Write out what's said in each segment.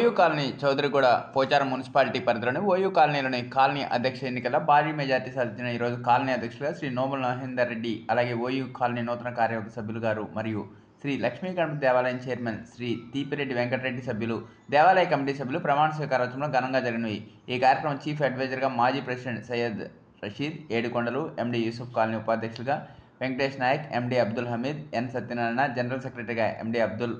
OU colony Chowdariguda Pocharam municipality పరిధిలోని OU కాలనీలోని colony అధ్యక్ష ఎన్నికల భారీ మెజార్టీ సాధించిన ఈరోజు కాలనీ అధ్యక్షులుగా శ్రీ నోముల మహేందర్ రెడ్డి అలాగే ఓయూ కాలనీ నూతన కార్యవర్గ సభ్యులు గారు మరియు శ్రీ లక్ష్మీ గణపతి దేవాలయం చైర్మన్ శ్రీ తీపిరెడ్డి వెంకటరెడ్డి సభ్యులు దేవాలయ కమిటీ సభ్యులు ప్రమాణ స్వీకారోత్సవంలో ఘనంగా జరిగినవి. ఈ కార్యక్రమం చీఫ్ అడ్వైజర్గా మాజీ president Syed Rasheed Yedukondalu MD Yousuf colony ఉపాధ్యక్షులుగా Venkatesh Nayak MD Abdul Hameed N Satyanarayana general సెక్రటరీగా ఎండి అబ్దుల్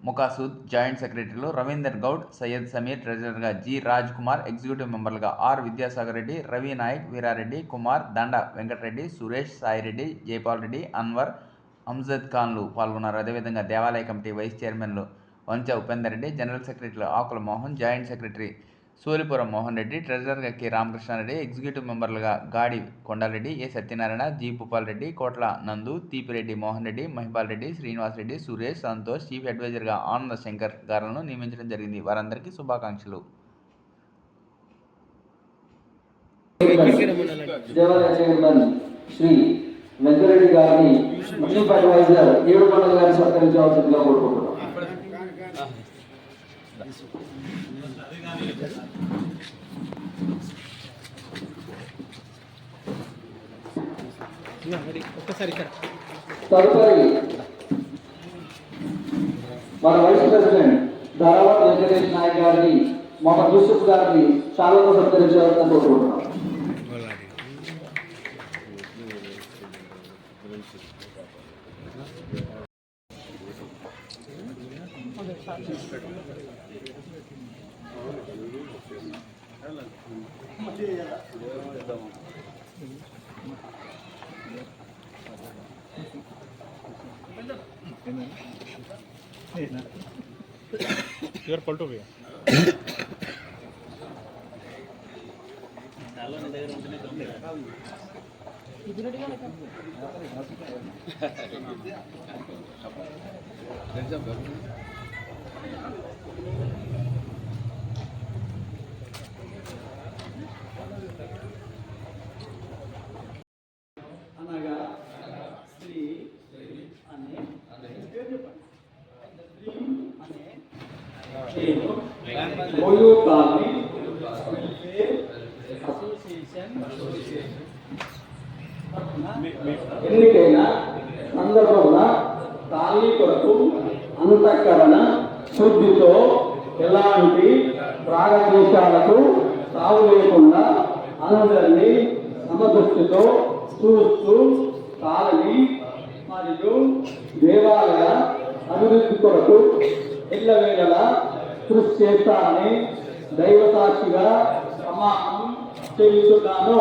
ముకాసూద్ జాయింట్ సెక్రటరీలు రవీందర్ గౌడ్ సయ్యద్ సమీర్ ట్రెజరర్గా జి రాజ్ కుమార్ ఎగ్జిక్యూటివ్ మెంబర్లుగా ఆర్ విద్యాసాగర్ రెడ్డి రవి నాయక్ వీరారెడ్డి కుమార్ దండ వెంకటరెడ్డి సురేష్ సాయిరెడ్డి జైపాల్ రెడ్డి అన్వర్ అంజద్ ఖాన్లు పాల్గొన్నారు. అదేవిధంగా దేవాలయ కమిటీ వైస్ చైర్మన్లు వంచ ఉపేందర్ రెడ్డి జనరల్ సెక్రటరీలు ఆకుల మోహన్ జాయింట్ సెక్రటరీ సూరిపురం మోహన్ రెడ్డి ట్రెజరర్గా K. Ramakrishnareddy executive మెంబర్లుగా Gadi Kondareddy A Satyanarayana G. Bhupal Reddy Kotla Nandu Teepireddy Mohan Reddy Mahipal Reddy Srinivas Reddy Suresh Santosh chief అడ్వైజర్గా Ananda Shankar గారులను నియమించడం జరిగింది. వారందరికీ శుభాకాంక్షలు. శ్రీ వెంకరెడ్డి గారిని చీఫ్ అడ్వైజర్ ఏడు మండల గారిని సత్కరించవలసిందిగా కోరుకుంటున్నాం. తదుపరి మన వైస్ ప్రెసిడెంట్ ధారావత్ వెంకటేష్ నాయక్ గారిని మన యూసుఫ్ గారిని చాలా సత్కరించాలని కోరుకుంటున్నాం यार पलटो भैया। అనగా స్త్రీ అనే అసోసియేషన్. ఎన్నికైన సందర్భంలో కాలనీ కొరకు అంతఃకరణ శుద్ధితో ఎలాంటి రాగద్వేషాలకు సాగు లేకుండా అందరినీ సమదృష్టితో చూస్తూ కాలనీ మరియు దేవాలయ అభివృద్ధి కొరకు ఎల్లవేళలా కృషి చేస్తానని దైవ సాక్షిగా ప్రమాణం చేస్తున్నాను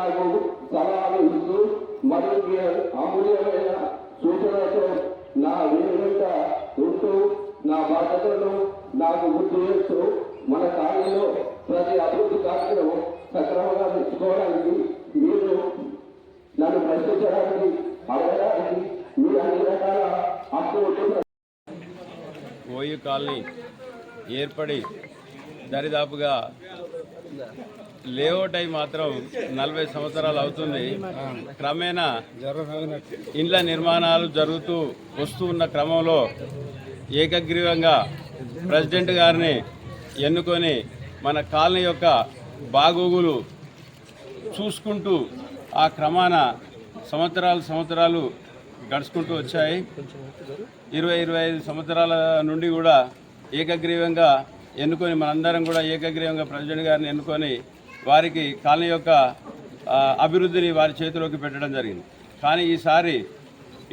నాకు సలహాలు ఇస్తూ మరియు అమూల్యమైన సూచనలతో నా వెనుక ఉంటూ నా బాధ్యతలను నాకు గుర్తు చేస్తూ మన కాలంలో ప్రతి అభివృద్ధి కార్యక్రమం సక్రమంగా తెచ్చుకోవడానికి మీరు నన్ను ప్రశ్నించడానికి అడగడానికి మీరు అన్ని రకాల హక్కులు ఓయూ కాలనీ ఏర్పడి దరిదాపుగా లేఅవుట్ అయి మాత్రం నలభై సంవత్సరాలు అవుతుంది. క్రమేణా ఇండ్ల నిర్మాణాలు జరుగుతూ వస్తూ ఉన్న క్రమంలో ఏకగ్రీవంగా ప్రెసిడెంట్ గారిని ఎన్నుకొని మన కాలనీ యొక్క బాగోగులు చూసుకుంటూ ఆ క్రమాన సంవత్సరాలు సంవత్సరాలు గడుచుకుంటూ వచ్చాయి. ఇరవై ఇరవై ఐదు సంవత్సరాల నుండి కూడా ఏకగ్రీవంగా ఎన్నుకొని మనందరం కూడా ఏకగ్రీవంగా ప్రెసిడెంట్ గారిని ఎన్నుకొని వారికి కాలనీ యొక్క అభివృద్ధిని వారి చేతిలోకి పెట్టడం జరిగింది. కానీ ఈసారి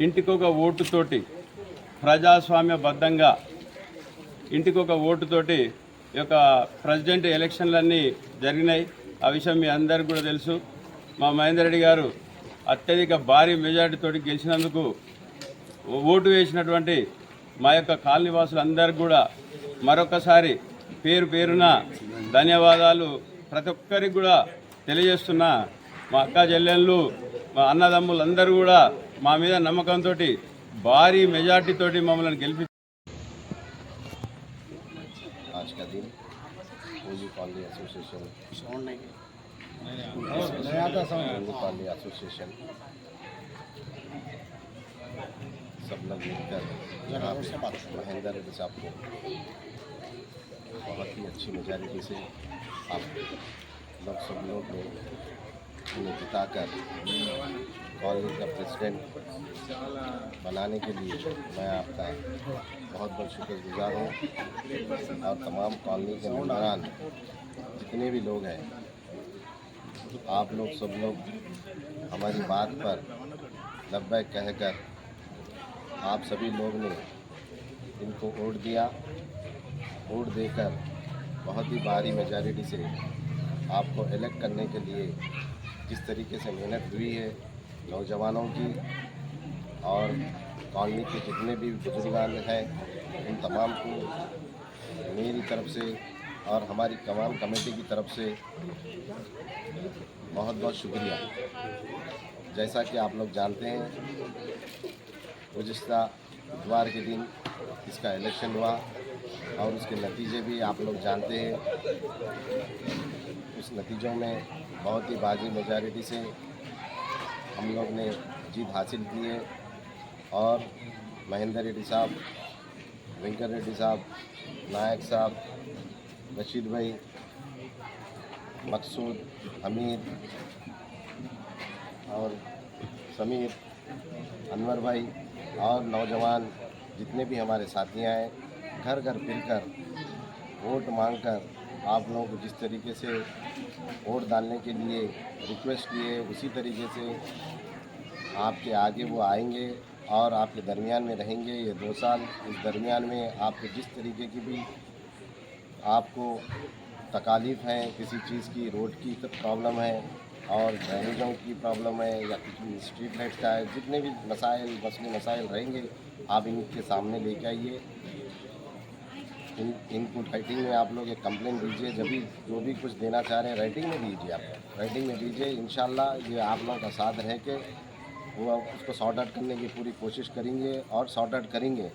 ఇంటికొక ఓటుతోటి ప్రజాస్వామ్యబద్ధంగా ఇంటికొక ఓటుతోటి ఈ యొక్క ప్రెసిడెంట్ ఎలక్షన్లన్నీ జరిగినాయి. ఆ విషయం మీ అందరికీ కూడా తెలుసు. మా మహేందర్ రెడ్డి గారు అత్యధిక భారీ మెజారిటీతో గెలిచినందుకు ఓటు వేసినటువంటి మా యొక్క కాలనీ వాసులందరికీ కూడా మరొకసారి పేరు పేరున ధన్యవాదాలు. ప్రతి ఒక్కరికి కూడా తెలియజేస్తున్నా మా అక్క చెల్లెళ్ళు మా అన్నదమ్ములు అందరూ కూడా మా మీద నమ్మకంతో భారీ మెజార్టీతోటి మమ్మల్ని గెలిపి का दिन OU colony association Hindu colony association सब लोग मिलकर यहाँ पे महेंद्र रेड्डी साहब को बहुत ही अच्छी मेजॉरिटी से आप लोग सब लोग ने उन्हें जिताकर कॉलोनी का प्रेसिडेंट बनाने के लिए मैं आपका बहुत बहुत शुक्रगुजार हूँ। और तमाम कॉलोनी के मेम्बरान जितने भी लोग हैं, आप लोग सब लोग हमारी बात पर लब्बैक कहकर आप सभी लोग ने इनको वोट दिया। वोट देकर बहुत ही भारी मेजॉरिटी से आपको इलेक्ट करने के लिए जिस तरीके से मेहनत हुई है नौजवानों की और कॉलोनी के जितने भी बुजुर्गान हैं, उन तमाम को मेरी तरफ़ से और हमारी तमाम कमेटी की तरफ़ से बहुत बहुत शुक्रिया। जैसा कि आप लोग जानते हैं, गुजशत बुधवार के दिन इसका इलेक्शन हुआ। और उसके नतीजे भी आप लोग जानते हैं। उस नतीजों में बहुत ही बाजी मेजॉरिटी से हम लोग ने जीत हासिल की है। और महेंद्र रेड्डी साहब, वेंकट रेड्डी साहब, नायक साहब, रशीद भाई, मकसूद, हमीद और समीर, अनवर भाई और नौजवान जितने भी हमारे साथियाँ हैं घर घर फिरकर वोट मांगकर आप लोगों को जिस तरीके से वोट डालने के लिए रिक्वेस्ट किए, उसी तरीके से आपके आगे वो आएँगे और आपके दरमियान में रहेंगे। ये दो साल इस दरमियान में आपको जिस तरीके की भी आपको तकालीफ हैं, किसी चीज़ की, रोड की प्रॉब्लम है और ड्रेनेजों की प्रॉब्लम है या किसी स्ट्रीट लाइट का है, जितने भी मसाइल मसले मसाइल रहेंगे, आप इनके सामने लेके आइए। इन इनको राइटिंग में आप लोग एक कंप्लेन दीजिए, जब भी, जो भी कुछ देना चाह रहे हैं राइटिंग में दीजिए आप राइटिंग में दीजिए इन ये आप लोगों का साथ रह के वो उसको सॉर्ट आउट करने की पूरी कोशिश करेंगे और सॉर्ट आउट करेंगे।